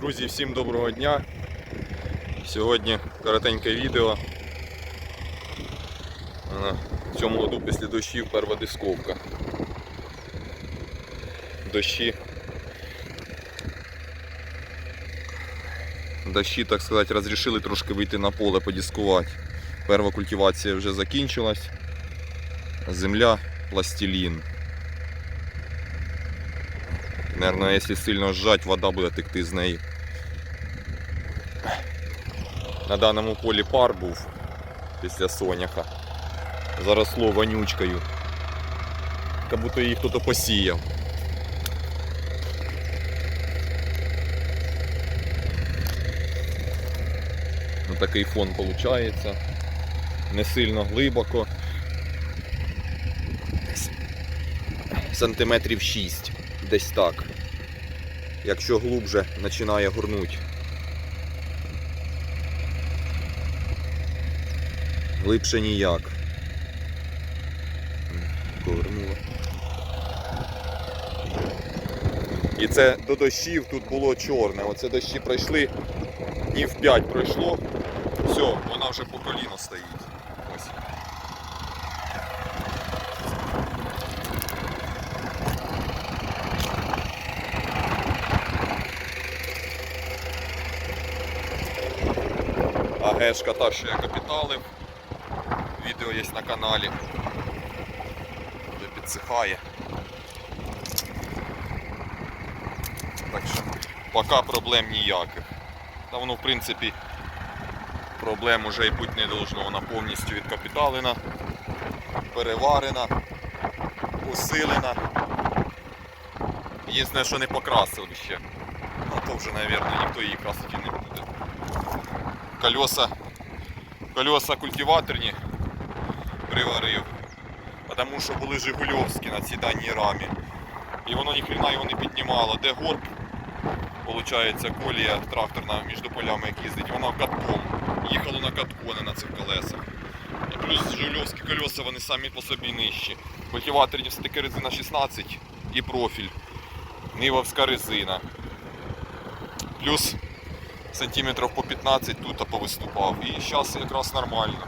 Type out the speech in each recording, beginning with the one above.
Друзі, всім доброго дня. Сьогодні коротеньке відео. Е, В цьому году після дощів перша дисковка. Дощі. Дощі, так сказати, розрішили трошки вийти на поле подіскувати. Перша культивація вже закінчилась. Земля пластилін. Наверное, если сильно сжать, вода буде текти з неї. На даному полі пар був після соняха. Заросло вонючкою. Як будто її хтось посіяв. Ну, такий фон виходить. Не сильно глибоко. Сантиметрів 6. Десь так. Якщо глубже починає горнуть. Глибше ніяк. Повернуло. І це до дощів тут було чорне. Оце дощі пройшли, днів 5 пройшло. Все, вона вже по коліно стоїть. Ось. А гешка та, що я капіталив. Відео є на каналі. Вже підсихає. Так що поки проблем ніяких. Та воно в принципі проблем уже і бути не должно. Вона повністю відкапіталена, переварена, усилена. Єдине, що не покрасив ще. Ну то вже, мабуть, ніхто її буде колеса, колеса культиваторні приварив, тому що були Жигульовські на цій даній рамі. І воно ніхрена його не піднімало. Де горб, виходить, колія тракторна між полями як їздить, вона катком. Їхало на не на цих колесах. І плюс Жигульовські колеса вони самі по собі нижчі. Культиваторні все-таки резина 16 і профіль. Нивовська резина. Плюс сантиметрів по 15 тут повиступав. І зараз якраз нормально.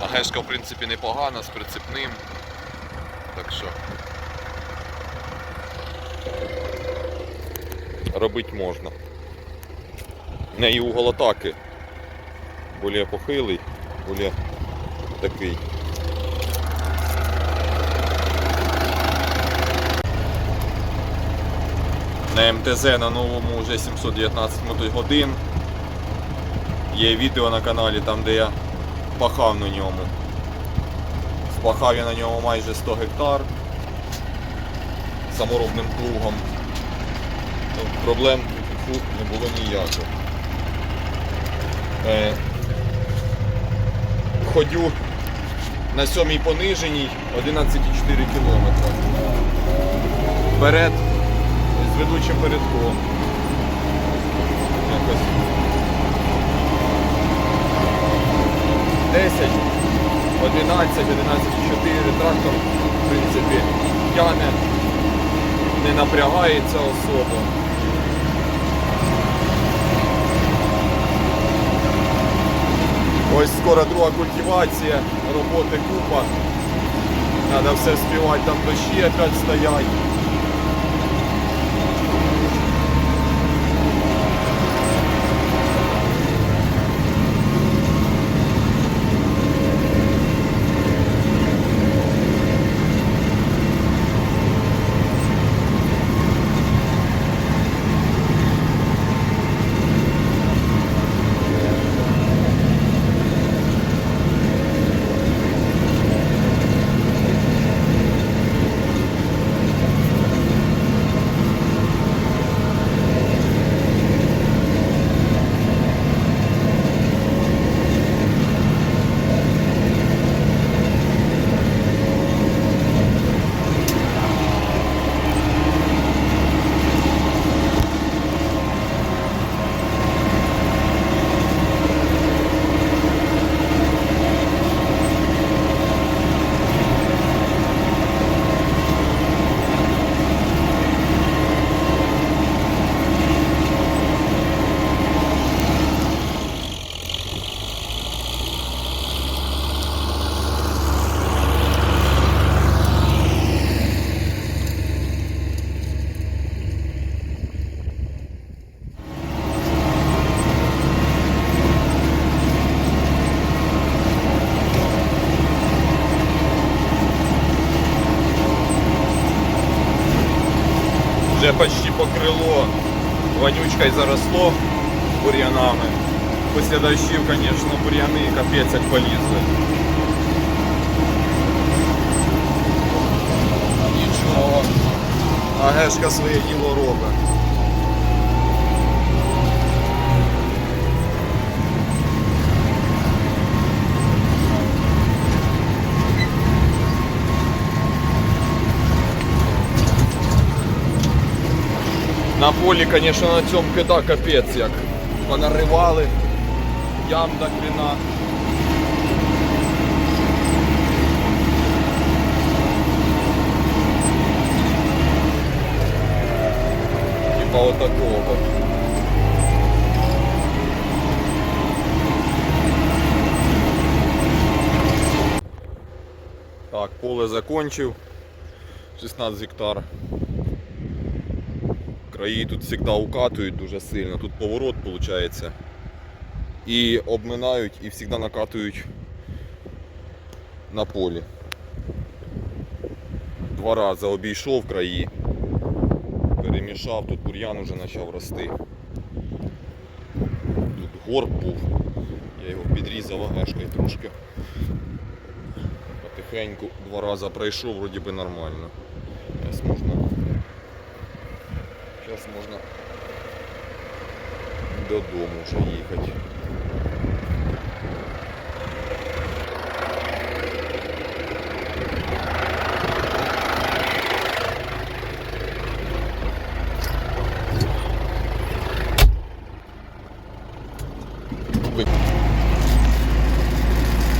А гешка в принципі непогана, з прицепним. Так що робити можна. В неї угол атаки більш похилий, більш такий. На МТЗ на новому вже 719 мотогодин. Є відео на каналі там де я пахав на ньому. Спахав я на ньому майже 100 гектар саморобним плугом. Проблем не було ніяких. Е, ходю на сьомій пониженій 11,4 км. Вперед з ведучим передком. Якось 10, 11, 11,4 трактор, в принципі, тяне, не напрягається особо. Ось скоро друга культивація, роботи купа. Треба все співати, там дощі опять стоять. Вже почти покрило вонючкою заросло бур'янами. Після дощів, звісно, бур'яни капець як полізли. Нічого. Агешка гешка своє діло робить. На полі, звісно, на цьому кида капець як. Понаривали ям до хрена. Типа вот такого. Так, поле закончив. 16 гектар. Краї тут завжди укатують дуже сильно. Тут поворот виходить. І обминають і завжди накатують на полі. Два рази обійшов краї, перемішав, тут бур'ян вже почав рости. Тут горб був, я його підрізав агешкою трошки. Потихеньку два рази пройшов, вроді би нормально. Зараз можна Зараз можна додому вже їхати.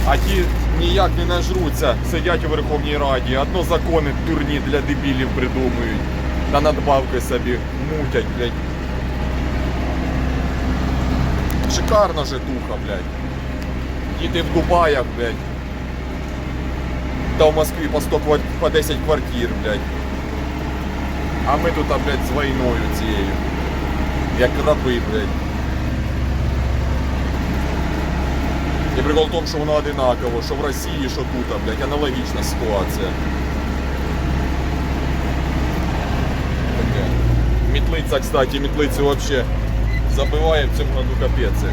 А ті ніяк не нажруться, сидять у Верховній Раді, одно закони дурні для дебілів придумують. Та надбавки собі мутять, блядь. Шикарна житуха, блядь. Діти в Дубаях, блядь. Та в Москві по 100 по 10 квартир, блядь. А ми тут, блядь, з війною цією. Як раби, блядь. І прикол в тому, що воно одинаково, що в Росії, що тут, блядь, аналогічна ситуація. Мітлиця, кстати, мітлицю вообще забываем в цьому году капець.